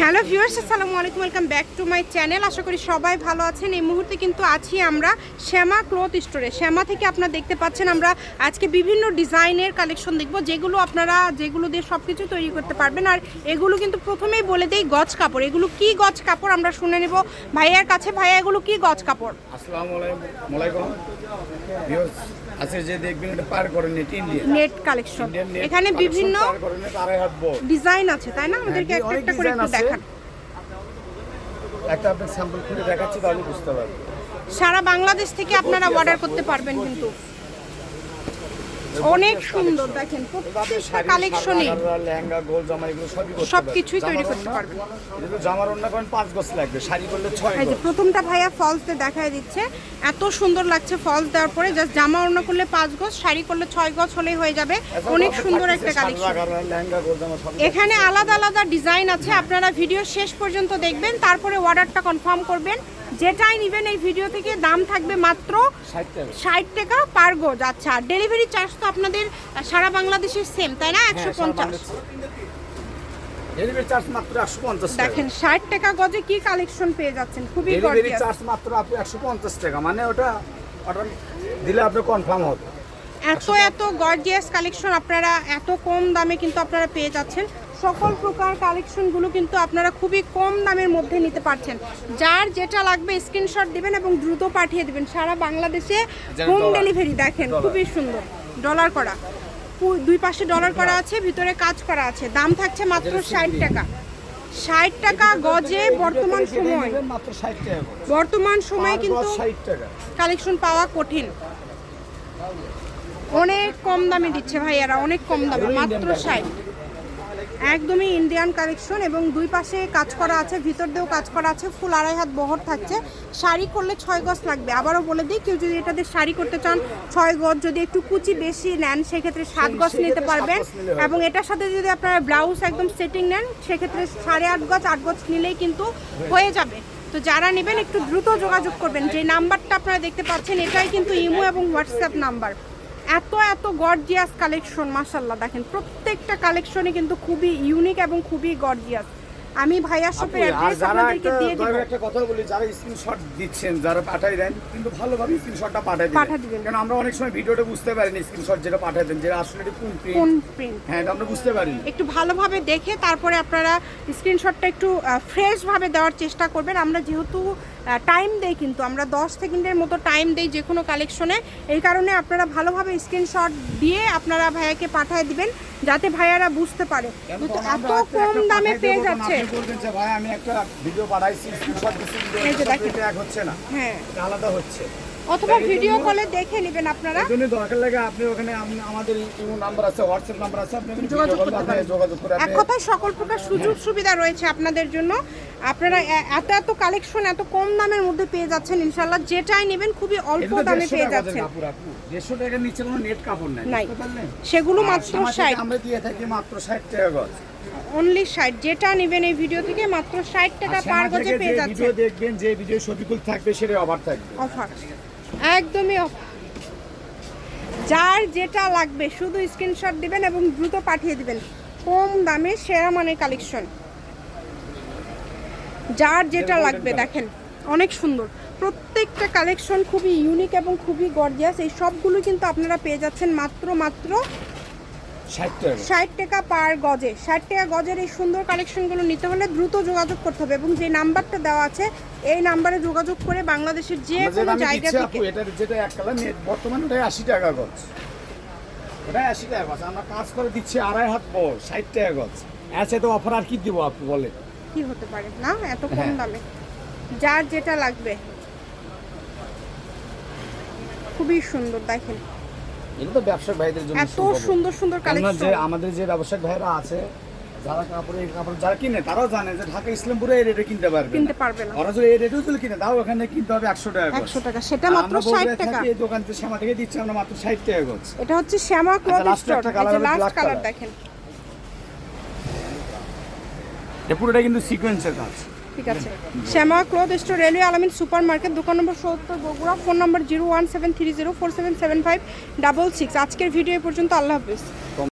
Hello viewers আসসালামু আলাইকুম welcome back to my channel. আশা করি সবাই ভালো আছেন। এই মুহূর্তে কিন্তু আছি আমরা শ্যামা ক্লথ স্টোরে। শ্যামা থেকে আপনারা দেখতে পাচ্ছেন আমরা আজকে বিভিন্ন ডিজাইনের কালেকশন দেখব যেগুলো আপনারা যেগুলো দিয়ে সব কিছু তৈরি করতে পারবেন। আর এগুলো কিন্তু প্রথমেই বলে দেই গজ কাপড়। এগুলো কি গজ কাপড় আমরা শুনে নেব। ভাইয়ার কাছে ভাইয়া এগুলো কি গজ কাপড়? আসসালামু আলাইকুম আলাইকুম ভিউয়ার্স আছে যে দেখবেন এটা পার করে নেট ইন্ডিয়া নেট কালেকশন। এখানে বিভিন্ন ডিজাইন আছে তাই না? আমাদেরকে একটা একটা করে একটু। দেখান। একটা আপনার স্যাম্পল খুলে দেখাচ্ছি তাহলে বুঝতে পারবেন। সারা বাংলাদেশ থেকে আপনারা অর্ডার করতে পারবেন কিন্তু। অনেক সুন্দর দেখেন প্রত্যেকটা লেহেঙ্গা গোল জামা এগুলো সবই করতে সব পারবেন। কিছুই তৈরি করতে পারবেন। এটা তো জামার অন্য করেন গজ লাগবে শাড়ি করলে গজ। প্রথমটা ভাইয়া ফলস দেখায় দিচ্ছে। এত সুন্দর লাগছে ফলস দেওয়ার পরে জাস্ট জামা ওড়না করলে পাঁচ গজ শাড়ি করলে ছয় গজ হলেই হয়ে যাবে। অনেক সুন্দর একটা কালেকশন এখানে আলাদা আলাদা ডিজাইন আছে আপনারা ভিডিও শেষ পর্যন্ত দেখবেন তারপরে অর্ডারটা কনফার্ম করবেন। যেটাই নেবেন এই ভিডিও থেকে দাম থাকবে মাত্র ষাট টাকা। পার গজ। আচ্ছা ডেলিভারি চার্জ তো আপনাদের সারা বাংলাদেশের সেম তাই না? একশো পঞ্চাশ। ডেলিভারি চার্জ মাত্র একশো পঞ্চাশ টাকা। দেখেন ষাট টাকা গজে কি কালেকশন পেয়ে যাচ্ছেন? খুবই ডেলিভারি চার্জ মাত্র আপনি একশো পঞ্চাশ টাকা। মানে ওটা অর্ডার দিলে আপনি কনফার্ম হবে। এত এত গর্জিয়াস কালেকশন আপনারা এত কম দামে কিন্তু আপনারা পেয়ে যাচ্ছেন। সকল প্রকার কালেকশনগুলো কিন্তু আপনারা খুবই কম দামের মধ্যে নিতে পারছেন। যার যেটা লাগবে স্ক্রিনশট দিবেন এবং দ্রুত পাঠিয়ে দিবেন। সারা বাংলাদেশে হোম ডেলিভারি দেখেন খুবই সুন্দর। ডলার করা। দুই পাশে ডলার করা আছে ভিতরে কাজ করা আছে। দাম থাকছে মাত্র ষাট টাকা। ষাট টাকা গজে বর্তমান সময়। বর্তমান সময়ে কিন্তু কালেকশন পাওয়া কঠিন। অনেক কম দামে দিচ্ছে ভাইয়ারা অনেক কম দামে মাত্র ষাট। একদমই ইন্ডিয়ান কালেকশন এবং দুই পাশে কাজ করা আছে ভিতর দিয়েও কাজ করা আছে ফুল আড়াই হাত বহর থাকছে। শাড়ি করলে ছয় গজ লাগবে। আবারও বলে দিই কেউ যদি এটাতে শাড়ি করতে চান ছয় গজ যদি একটু কুচি বেশি নেন সেক্ষেত্রে সাত গজ নিতে পারবেন। এবং এটার সাথে যদি আপনারা ব্লাউজ একদম সেটিং নেন সেক্ষেত্রে সাড়ে আট গজ আট গজ নিলেই কিন্তু হয়ে যাবে। তো যারা নেবেন একটু দ্রুত যোগাযোগ করবেন। যে নাম্বারটা আপনারা দেখতে পাচ্ছেন এটাই কিন্তু ইমো এবং হোয়াটসঅ্যাপ নাম্বার। এত এত গর্জিয়াস কালেকশন মাসাল্লাহ দেখেন প্রত্যেকটা কালেকশনে কিন্তু খুবই ইউনিক এবং খুবই গর্জিয়াস আমি ভাইয়ার শপের আপু, অ্যাড্রেস আপনাদেরকে দিয়ে দিব। একটা কথা বলি যারা স্ক্রিনশট দিচ্ছেন যারা পাঠাই দেন কিন্তু ভালোভাবে স্ক্রিনশটটা পাঠাই পাঠায় দিবেন। কারণ আমরা অনেক সময় ভিডিওটা বুঝতে পারিনি স্ক্রিনশট যেটা পাঠাই দেন যেটা আসলে কোন কোন প্রিন্ট প্রিন্ট হ্যাঁ এটা আমরা বুঝতে পারিনি। একটু ভালোভাবে দেখে তারপরে আপনারা স্ক্রিনশটটা একটু ফ্রেশ ভাবে দেওয়ার চেষ্টা করবেন। আমরা যেহেতু টাইম দেই কিন্তু। আমরা দশ সেকেন্ডের মতো টাইম দেই যে কোনো কালেকশনে এই কারণে আপনারা ভালোভাবে স্ক্রিনশট দিয়ে আপনারা ভাইয়াকে পাঠিয়ে দিবেন যাতে ভাইয়ারা বুঝতে পারে। এত কম দামে পেয়ে যাচ্ছে। বলবেন যে ভাই আমি একটা ভিডিও পাঠাইছি স্ক্রিনশট দিছি হচ্ছে না। হ্যাঁ। আলাদা হচ্ছে। অথবা ভিডিও কলে দেখে নেবেন আপনারা। জন্য দরকার লাগে আপনি ওখানে আমাদের ইমো নাম্বার আছে হোয়াটসঅ্যাপ নাম্বার আছে আপনি যোগাযোগ করতে পারেন। যোগাযোগ করে এক কথায় সকল প্রকার সুযোগ সুবিধা রয়েছে আপনাদের জন্য। আপনারা এত এত কালেকশন এত কম দামের মধ্যে পেয়ে যাচ্ছেন ইনশাল্লাহ যেটাই নেবেন খুবই অল্প দামে পেয়ে টাকা যাচ্ছেন। কাপড় আপু। 150 টাকার নিচে কোনো নেট কাপড় নাই নাই। সেগুলো মাত্র সমাজ থেকে ষাট আমরা দিয়ে থাকি মাত্র 60 টাকা গজ। অনলি ষাট। যেটা নেবেন এই ভিডিও থেকে মাত্র ষাট টাকা পার গজে পেয়ে যে যাচ্ছে ভিডিও দেখবেন যে ভিডিও ছবিগুলো থাকবে সেটা অফার থাকবে। অফার একদমই যার যেটা লাগবে শুধু স্ক্রিনশট দিবেন এবং দ্রুত পাঠিয়ে দিবেন। কম দামে সেরা মানের কালেকশন যার যেটা লাগবে দেখেন অনেক সুন্দর। প্রত্যেকটা কালেকশন খুবই ইউনিক এবং খুবই গর্জিয়াস এই সবগুলো কিন্তু আপনারা পেয়ে যাচ্ছেন মাত্র মাত্র 60 টাকা ষাট টাকা পার গজে। ষাট টাকা গজের এই সুন্দর কালেকশনগুলো নিতে হলে দ্রুত যোগাযোগ করতে হবে এবং যে নাম্বারটা দেওয়া আছে এই নাম্বারে যোগাযোগ করে বাংলাদেশের যে কোনো জায়গা থেকে এটার যেটা এক কালার নেট বর্তমানে ওটাই 80 টাকা গজ। ওটাই 80 টাকা গজ। আমরা কাজ করে দিচ্ছি আড়াই হাত বড় 60 টাকা গজ। আছে তো অফার আর কি দিব আপু বলে কি হতে পারে না? এত কম হ্যাঁ। দামে। যার যেটা লাগবে। খুবই সুন্দর দেখেন। এটা তো ব্যবসায়িক ভাইদের জন্য এত সুন্দর সুন্দর কালেকশন যে আমাদের যে ব্যবসায়িক ভাইরা আছে যারা কাপড় কাপড় যারা কিনে তারাও জানে যে ঢাকা ইসলামপুরে এই রেটে কিনতে পারবে কিনতে পারবে না। ওরা যদি এই রেটেও যদি কিনে তাও ওখানে কিনতে হবে একশো টাকা গজ। একশো টাকা। সেটা মাত্র আমরা ষাট বগুড়ায় টাকা। এই দোকান থেকে শ্যামা থেকে দিচ্ছি আমরা মাত্র ষাট টাকা গজ এটা হচ্ছে Shyama cloth store last colour দেখেন। এটা পুরোটা কিন্তু সিকোয়েন্সের কাজ। ঠিক আছে। Shyama cloth store, railway Alamin super market দোকান নম্বর সত্তর, বগুড়া, ফোন নম্বর zero one seven three zero, four seven seven five double six. আজকের ভিডিও পর্যন্ত আল্লাহ হাফিজ।